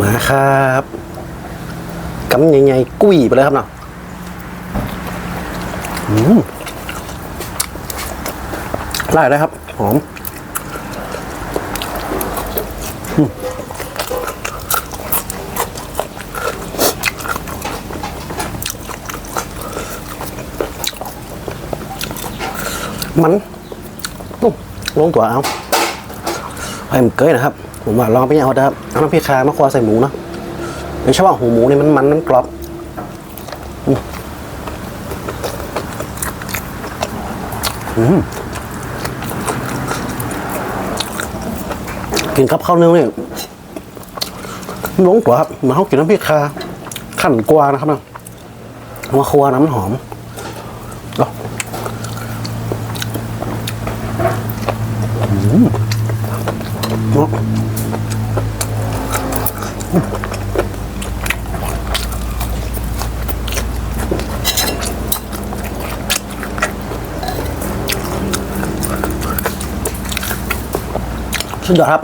มาครับกำใหญ่ๆกุ้ยไปเลยครับเนาะอืมไล่ได้ครับ หอมมันลงตัวเอา ให้มันเกยนะครับ ผมว่าลองไปเอาครับเอาน้ำพริกคามาควาใส่หมูเนาะโดยเฉพาะหูหมูนี่มันมันมันกรอบอืมอืมกินกับข้าวเนื้อนี่ลงตัวครับเหมือนเขากินน้ำพริกคา ขั้นกว่านะครับเนาะมาครัวน้ำมันหอมเอาอืม เนาะสุดยอดครับ